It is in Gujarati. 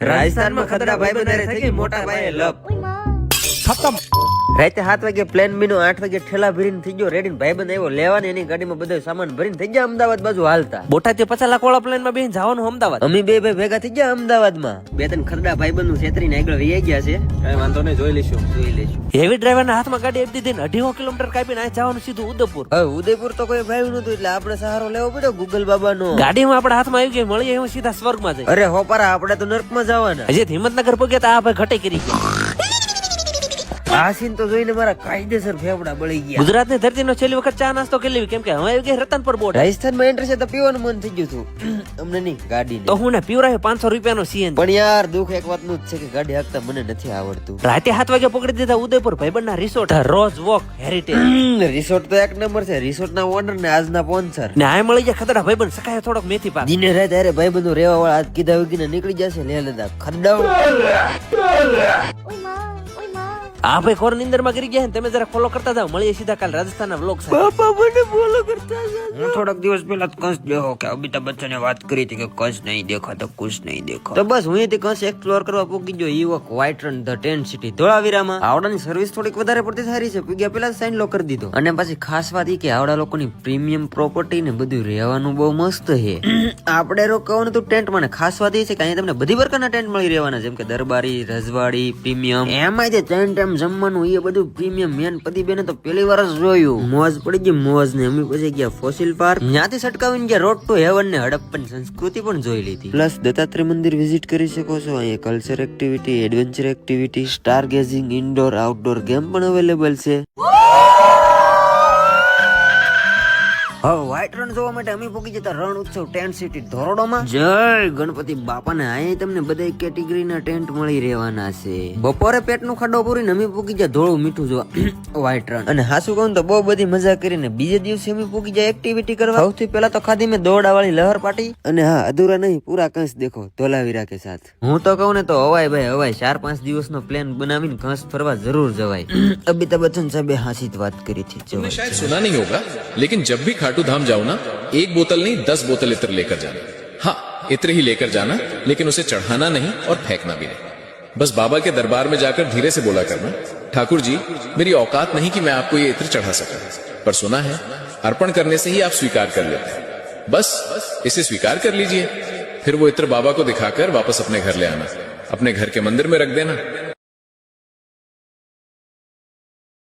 રાજસ્થાનમાં ખતરા ભાઈ બંધારે થઈ ગઈ મોટા ભાઈએ લપ. ખતમ. રાતે સાત વાગે પ્લેન બીનો આઠ વાગે ઠેલા ભરીને થઈ ગયો. રેડી ભાઈ બંધ આવ્યો. લેવાની એની ગાડીમાં બધો સામાન ભરીને થઈ ગયા અમદાવાદ બાજુ હાલતા. બોટા થી પચાસ લાખ વાળા પ્લેનમાં બેસીને જવાનું અમદાવાદ. અમે બે ભાઈ ભેગા થઈ ગયા અમદાવાદમાં. બે ત્રણ ખરડા ભાઈ બંધ છેતરીને આગળ વહી ગયા છે. કઈ વાંધો નહીં જોઈ લઈશું. જોઈ લઈશું. હેવી ડ્રાઈવર ના હાથમાં ગાડી આપી દીધી અઢી અઢીસો કિલોમીટર કાપીને આ જવાનું સીધું ઉદયપુર. હવે ઉદયપુર તો કોઈ ભાઈ નતું એટલે આપણે સહારો લેવો પડ્યો ગૂગલ બાબાનો. ગાડીમાં આપણા હાથમાં આવી ગઈ મળીએ એવું સીધા સ્વર્ગમાં જાય અરે હોપારા આપણે તો નર્કમાં જવાના. હજી હિંમતનગર પગ્યા તો આ ભાઈ ઘટે કરી ગયા. આ સીન તો જોઈને મારા કાયદેસર ફેફડા બળી ગયા. ગુજરાતની ધરતી નો છેલ્લી વખત ચા નાસ્તો કરી લેવી કેમ કે હવે ગઈ રતનપર બોટ. રાજસ્થાનમાં એન્ટર છે તો પીવાનું મન થઈ ગયું હતું. અમને નહીં ગાડી તો હું ને પીવરાય પાંચસો રૂપિયાનો સીએન. પણ યાર દુઃખ એક વાતનું જ છે કે ગાડી હાંકતા મને નથી આવડતું. રાતે સાત વાગે પકડી દીધા ઉદયપુર ભાઈબંધના રિસોર્ટ રોજ વોક હેરિટેજ રિસોર્ટ તો એક નંબર છે. રિસોર્ટના ઓનર ને આજના સ્પોન્સર ને આ મળી જાય ખતરા ભાઈબંધ. સકાય થોડોક મેથી પાક. દિને રાત અરે ભાઈબંધો બધું રેવા વાળા આજ કીધા વગીને નીકળી જશે લે લેતા ખરડાવ આ ભાઈ ખોર નીંદરમાં કરી ગયા તમે જરા ફોલો કરતા જાવ મળીએ સીધા કાલ રાજસ્થાન ના વ્લોગ પાપા મને ફોલો કરતા હું થોડાક દિવસ પહેલા કંસ દેખો કે અમિતાભ બચ્ચને વાત કરી હતી કે કંસ નહીં દેખો તો કુછ નહીં દેખા તો બસ હું તે કંસ એક્સપ્લોર કરવા પોકી ગયો. યુવક white Rann the tent city ધોળાવીરામાં. આવડાની સર્વિસ થોડીક વધારે પડતી સારી છે. ગયા પેલા સાઈન લો કરી દીધો. અને પછી ખાસ વાત ઈ કે આવડા લોકોની પ્રીમિયમ પ્રોપર્ટી ને બધું રહેવાનું બહુ મસ્ત છે. આપણે રોકવાનું તો ટેન્ટમાં ને. ખાસ વાત એ છે કે અહીંયા તમને બધી પ્રકારના ટેન્ટ મળી રહેવાના. જેમ કે દરબારી રજવાડી પ્રીમિયમ એમાં જે ત્રણ ટાઈમ જમવાનું એ બધું પ્રીમિયમ મેન પતિ બેને તો પેલી વાર જ જોયું. મોજ પડી ગઈ મોજ ને અમે પછી ગયા ફોસિલ પાર્ક ત્યાંથી સટકાવીને ગયા રોડ ટુ હેવન ને હડપ્પન સંસ્કૃતિ પણ જોઈ લીધી. પ્લસ દત્તાત્રેય મંદિર વિઝિટ કરી શકો છો. અહીંયા culture activity adventure activity star gazing indoor outdoor game પણ અવેલેબલ છે. વ્હાઈટ રણ જોવા માટે અમે પોકી જતા રણ ઉત્સવ ટેન્ટ સિટી ધોરડોમાં. જય ગણપતિ બાપાને અહીં તમને બધા કેટેગરીના ટેન્ટ મળી રહેવાના છે. બપોરે પેટનું ખાડો પૂરીને અમે પોકી જાય ધોળું મીઠું જોવા વ્હાઈટ રણ અને હાસુ કહું તો બહુ બધી મજા કરીને બીજે દિવસે અમે પોકી જાય એક્ટિવિટી કરવા સૌથી પહેલા તો ખાધી મેં દોડાવાળી લહર પાટી. અને હા અધૂરા નહીં પૂરા કંસ દેખો ધોલાવી રાખે સાથ. હું તો કહું ને તો અવાય ભાઈ હવાય ચાર પાંચ દિવસનો પ્લાન બનાવીને કંસ ફરવા જરૂર જવાય. અમિતાભ બચ્ચન સાહેબે હાસી વાત કરી હતી શાયદ સુના નહીં હોગા લેકિન જબ ભી ખાટુ ધામ जाओ ना, एक बोतल नहीं, दस बोतल इत्र लेकर जाना। हाँ इत्र ही लेकर जाना, लेकिन उसे चढ़ाना नहीं और फेंकना भी नहीं। बस बाबा के दरबार में जाकर धीरे से बोला करना, ठाकुर जी, मेरी औकात नहीं कि मैं आपको ये इत्र चढ़ा सकूँ, पर सुना है, अर्पण करने से ही आप स्वीकार कर लेते हैं। बस, इसे स्वीकार कर लीजिए। फिर वो इत्र बाबा को दिखाकर वापस अपने घर ले आना। अपने घर के मंदिर में रख देना।